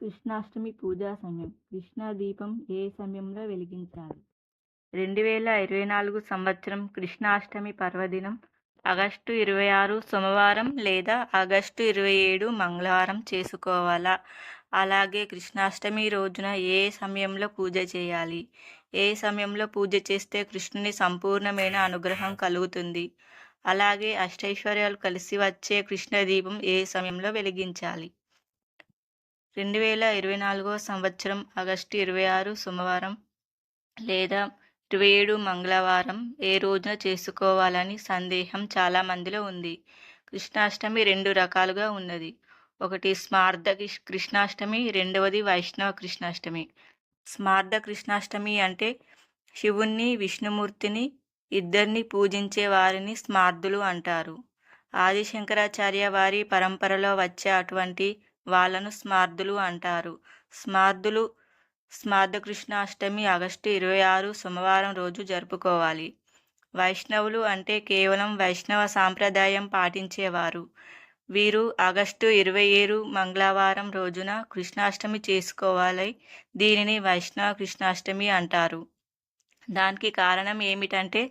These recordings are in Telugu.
కృష్ణాష్టమి పూజా సమయం కృష్ణ దీపం ఏ సమయంలో వెలిగించాలి? రెండు వేల ఇరవై నాలుగు సంవత్సరం కృష్ణాష్టమి పర్వదినం. ఆగస్టు ఇరవై ఆరు సోమవారం లేదా ఆగస్టు ఇరవై ఏడు మంగళవారం చేసుకోవాలా? అలాగే కృష్ణాష్టమి రోజున ఏ సమయంలో పూజ చేయాలి? ఏ సమయంలో పూజ చేస్తే కృష్ణుని సంపూర్ణమైన అనుగ్రహం కలుగుతుంది? అలాగే అష్టైశ్వర్యాలు కలిసి వచ్చే కృష్ణ దీపం ఏ సమయంలో వెలిగించాలి? రెండు వేల ఇరవై నాలుగో సంవత్సరం ఆగస్టు ఇరవై ఆరు సోమవారం లేదా ఇరవై ఏడు మంగళవారం ఏ రోజున చేసుకోవాలని సందేహం చాలా మందిలో ఉంది. కృష్ణాష్టమి రెండు రకాలుగా ఉన్నది. ఒకటి స్మార్థ కృష్ణాష్టమి రెండవది వైష్ణవ కృష్ణాష్టమి. స్మార్థ కృష్ణాష్టమి అంటే శివుణ్ణి విష్ణుమూర్తిని ఇద్దరిని పూజించే వారిని స్మార్థులు అంటారు. ఆదిశంకరాచార్య వారి పరంపరలో వచ్చే అటువంటి వాళ్ళను స్మార్థులు అంటారు. స్మార్థులు స్మార్థకృష్ణాష్టమి ఆగస్టు ఇరవై ఆరు సోమవారం రోజు జరుపుకోవాలి. వైష్ణవులు అంటే కేవలం వైష్ణవ సాంప్రదాయం పాటించేవారు. వీరు ఆగస్టు ఇరవై ఏడు మంగళవారం రోజున కృష్ణాష్టమి చేసుకోవాలి. దీనిని వైష్ణవ కృష్ణాష్టమి అంటారు. దానికి కారణం ఏమిటంటే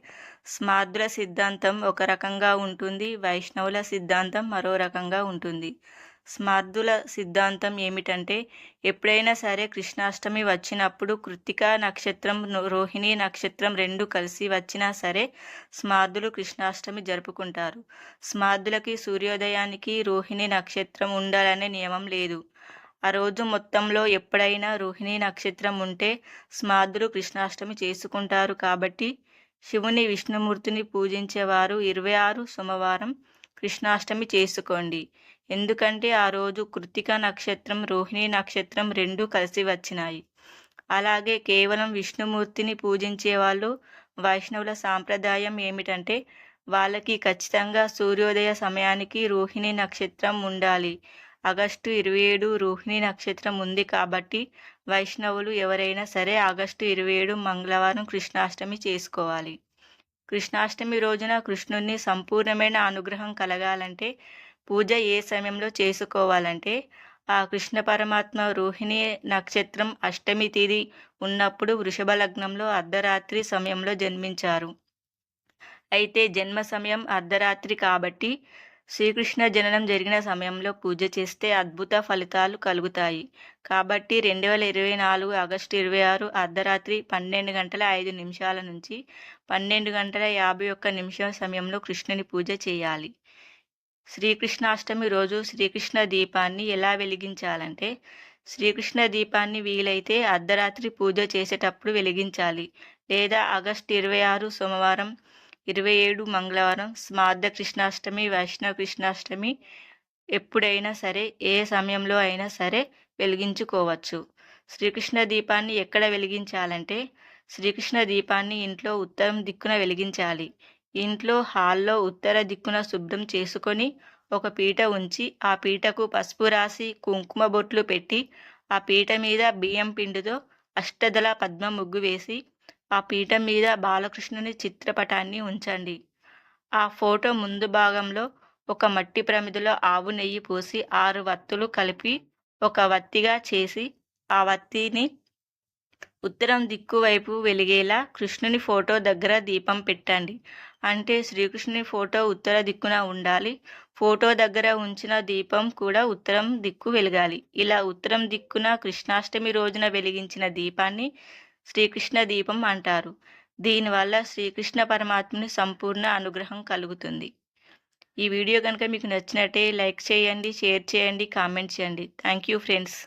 స్మార్థుల సిద్ధాంతం ఒక రకంగా ఉంటుంది వైష్ణవుల సిద్ధాంతం మరో రకంగా ఉంటుంది. స్మార్థుల సిద్ధాంతం ఏమిటంటే ఎప్పుడైనా సరే కృష్ణాష్టమి వచ్చినప్పుడు కృత్తిక నక్షత్రం రోహిణి నక్షత్రం రెండు కలిసి వచ్చినా సరే స్మార్థులు కృష్ణాష్టమి జరుపుకుంటారు. స్మార్థులకి సూర్యోదయానికి రోహిణి నక్షత్రం ఉండాలనే నియమం లేదు. ఆ రోజు మొత్తంలో ఎప్పుడైనా రోహిణి నక్షత్రం ఉంటే స్మార్థులు కృష్ణాష్టమి చేసుకుంటారు కాబట్టి శివుని విష్ణుమూర్తిని పూజించేవారు ఇరవై ఆరు సోమవారం కృష్ణాష్టమి చేసుకోండి. ఎందుకంటే ఆ రోజు కృతిక నక్షత్రం రోహిణి నక్షత్రం రెండు కలిసి వచ్చినాయి. అలాగే కేవలం విష్ణుమూర్తిని పూజించే వాళ్ళు వైష్ణవుల సాంప్రదాయం ఏమిటంటే వాళ్ళకి ఖచ్చితంగా సూర్యోదయ సమయానికి రోహిణి నక్షత్రం ఉండాలి. ఆగస్టు ఇరవై ఏడు రోహిణి నక్షత్రం ఉంది కాబట్టి వైష్ణవులు ఎవరైనా సరే ఆగస్టు ఇరవై ఏడు మంగళవారం కృష్ణాష్టమి చేసుకోవాలి. కృష్ణాష్టమి రోజున కృష్ణుని సంపూర్ణమైన అనుగ్రహం కలగాలంటే పూజ ఏ సమయంలో చేసుకోవాలంటే ఆ కృష్ణ పరమాత్మ రోహిణి నక్షత్రం అష్టమి తేదీ ఉన్నప్పుడు వృషభ లగ్నంలో అర్ధరాత్రి సమయంలో జన్మించారు. అయితే జన్మ సమయం అర్ధరాత్రి కాబట్టి శ్రీకృష్ణ జననం జరిగిన సమయంలో పూజ చేస్తే అద్భుత ఫలితాలు కలుగుతాయి. కాబట్టి రెండు వేల ఇరవై నాలుగు ఆగస్టు ఇరవై ఆరు అర్ధరాత్రి పన్నెండు గంటల ఐదు నిమిషాల నుంచి పన్నెండు గంటల యాభై ఒక్క నిమిషం సమయంలో కృష్ణుని పూజ చేయాలి. శ్రీకృష్ణాష్టమి రోజు శ్రీకృష్ణ దీపాన్ని ఎలా వెలిగించాలంటే శ్రీకృష్ణ దీపాన్ని వీలైతే అర్ధరాత్రి పూజ చేసేటప్పుడు వెలిగించాలి. లేదా ఆగస్టు ఇరవై ఆరు సోమవారం ఇరవై ఏడు మంగళవారం స్మార్థ కృష్ణాష్టమి వైష్ణవ కృష్ణాష్టమి ఎప్పుడైనా సరే ఏ సమయంలో అయినా సరే వెలిగించుకోవచ్చు. శ్రీకృష్ణ దీపాన్ని ఎక్కడ వెలిగించాలంటే శ్రీకృష్ణ దీపాన్ని ఇంట్లో ఉత్తరం దిక్కున వెలిగించాలి. ఇంట్లో హాల్లో ఉత్తర దిక్కున శుభ్రం చేసుకొని ఒక పీట ఉంచి ఆ పీటకు పసుపు రాసి కుంకుమ బొట్లు పెట్టి ఆ పీట మీద బియ్యం పిండితో అష్టదళ పద్మ ముగ్గు వేసి ఆ పీఠం మీద బాలకృష్ణుని చిత్రపటాన్ని ఉంచండి. ఆ ఫోటో ముందు భాగంలో ఒక మట్టి ప్రమిదిలో ఆవు నెయ్యి పోసి ఆరు వత్తులు కలిపి ఒక వత్తిగా చేసి ఆ వత్తిని ఉత్తరం దిక్కు వైపు వెలిగేలా కృష్ణుని ఫోటో దగ్గర దీపం పెట్టండి. అంటే శ్రీకృష్ణుని ఫోటో ఉత్తర దిక్కున ఉండాలి. ఫోటో దగ్గర ఉంచిన దీపం కూడా ఉత్తరం దిక్కు వెలగాలి. ఇలా ఉత్తరం దిక్కున కృష్ణాష్టమి రోజున వెలిగించిన దీపాన్ని శ్రీకృష్ణ దీపం అంటారు. దీనివల్ల శ్రీకృష్ణ పరమాత్మని సంపూర్ణ అనుగ్రహం కలుగుతుంది. ఈ వీడియో కనుక మీకు నచ్చినట్టే లైక్ చేయండి షేర్ చేయండి కామెంట్ చేయండి. Thank you friends.